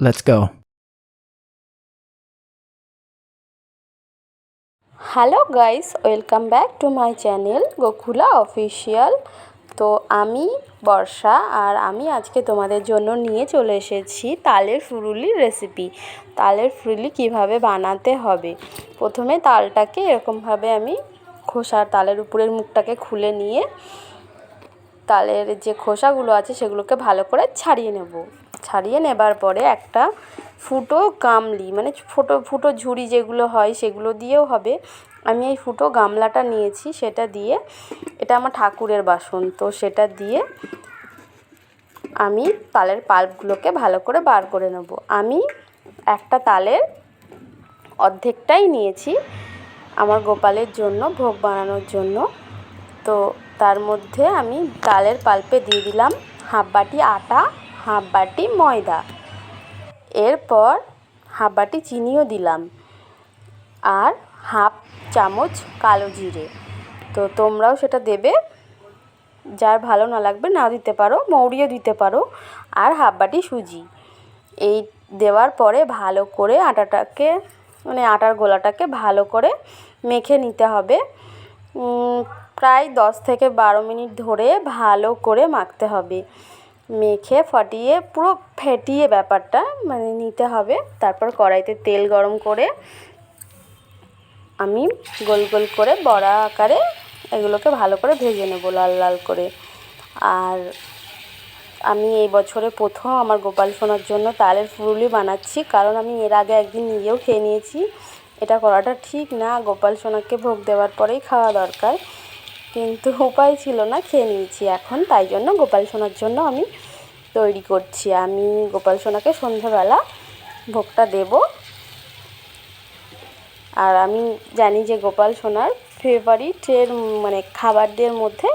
Let's go. Hello guys welcome back to my channel Gokula official তো আমি বর্ষা আর আমি আজকে তোমাদের জন্য নিয়ে চলে এসেছি তালের ফুরুলির রেসিপি তালের ফুরুলি কীভাবে বানাতে হবে? প্রথমে তালটাকে এরকমভাবে আমি খোসার তালের উপরের মুখটাকে খুলে নিয়ে তালের যে খোসাগুলো আছে সেগুলোকে ভালো করে ছাড়িয়ে নেব। ছাড়িয়ে নেবার পরে একটা ফুটো গামলি মানে ফুটো ফুটো ঝুড়ি যেগুলো হয় সেগুলো দিয়েও হবে। আমি এই ফুটো গামলাটা নিয়েছি, সেটা দিয়ে এটা আমার ঠাকুরের বাসন, তো সেটা দিয়ে আমি তালের পাল্পগুলোকে ভালো করে বার করে নেব। আমি একটা তালের অর্ধেকটাই নিয়েছি আমার গোপালের জন্য, ভোগ বানানোর জন্য। তো তার মধ্যে আমি তালের পাল্পে দিয়ে দিলাম হাফ বাটি আটা হাফ বাটি ময়দা। এরপর হাফ বাটি চিনিও দিলাম আর হাফ চামচ কালো জিরে। তো তোমরাও সেটা দেবে। যার ভালো না লাগবে নাও দিতে পারো, মৌরিও দিতে পারো। আর হাফ বাটি সুজি। এই দেওয়ার পরে ভালো করে আটাটাকে মানে আটার গোলাটাকে ভালো করে মেখে নিতে হবে। প্রায় দশ থেকে বারো মিনিট ধরে ভালো করে মাখতে হবে। মেখে, ফাটিয়ে, পুরো ফেটিয়ে ব্যাপারটা মানে নিতে হবে। তারপর কড়াইতে তেল গরম করে আমি গোল গোল করে বড়া আকারে এগুলোকে ভালো করে ভেজে নেব লাল লাল করে। আর আমি এই বছরে প্রথম আমার গোপাল সোনার জন্য তালের ফুরুলি বানাচ্ছি, কারণ আমি এর আগে একদিন নিজেও খেয়ে নিয়েছি। এটা করাটা ঠিক না, গোপাল সোনাকে ভোগ দেওয়ার পরেই খাওয়া দরকার। কিন্তু উপায় ছিল না, খেয়ে নিয়েছি এখন। তাই জন্য গোপাল সোনার জন্য আমি তৈরি করছি। আমি গোপাল সোনাকে সন্ধ্যাবেলা ভোগটা দেব। আর আমি জানি যে গোপাল সোনার ফেভারিটের মানে খাবারদের মধ্যে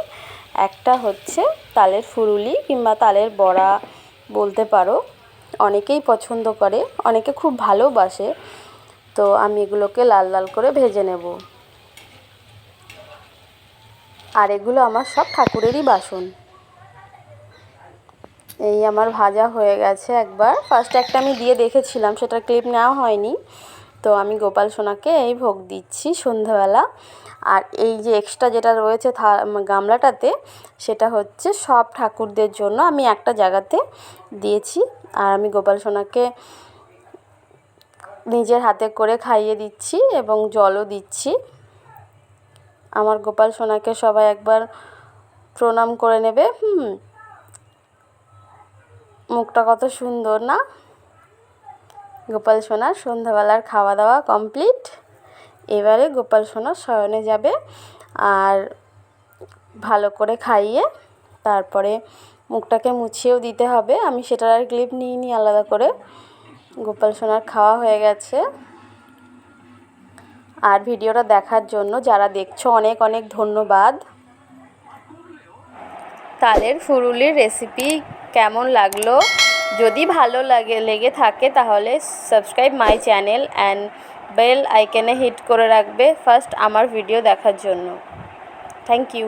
একটা হচ্ছে তালের ফুরুলি কিংবা তালের বড়া বলতে পারো। অনেকেই পছন্দ করে, অনেকে খুব ভালোবাসে। তো আমি এগুলোকে লাল লাল করে ভেজে নেব। আর এগুলো আমার সব ঠাকুরেরই বাসন। এই আমার ভাজা হয়ে গেছে একবার। ফার্স্ট একটা আমি দিয়ে দেখেছিলাম, সেটার ক্লিপ নেওয়া হয়নি। তো আমি গোপাল সোনাকে এই ভোগ দিচ্ছি সন্ধ্যাবেলা। আর এই যে এক্সট্রা যেটা রয়েছে গামলাটাতে, সেটা হচ্ছে সব ঠাকুরদের জন্য আমি একটা জায়গাতে দিয়েছি। আর আমি গোপাল সোনাকে নিজের হাতে করে খাইয়ে দিচ্ছি এবং জলও দিচ্ছি। আমার গোপাল সোনাকে সবাই একবার প্রণাম করে নেবে, হুম। মুখটা কত সুন্দর না? গোপাল সোনার সন্ধ্যাবেলার খাওয়া দাওয়া কমপ্লিট। এবারে গোপাল সোনা শয়নে যাবে আর ভালো করে খাইয়ে তারপরে মুখটাকে মুছিয়েও দিতে হবে। আমি সেটার আর ক্লিপ নিইনি, আলাদা করে। গোপাল সোনার খাওয়া হয়ে গেছে। আর ভিডিওটা দেখার জন্য যারা দেখছ, অনেক অনেক ধন্যবাদ। তালের ফুরুলির রেসিপি কেমন লাগল? যদি ভালো লাগে, লেগে থাকে, তাহলে subscribe my channel and bell আইকনে হিট করে রাখবে ফার্স্ট আমার ভিডিও দেখার জন্য। Thank you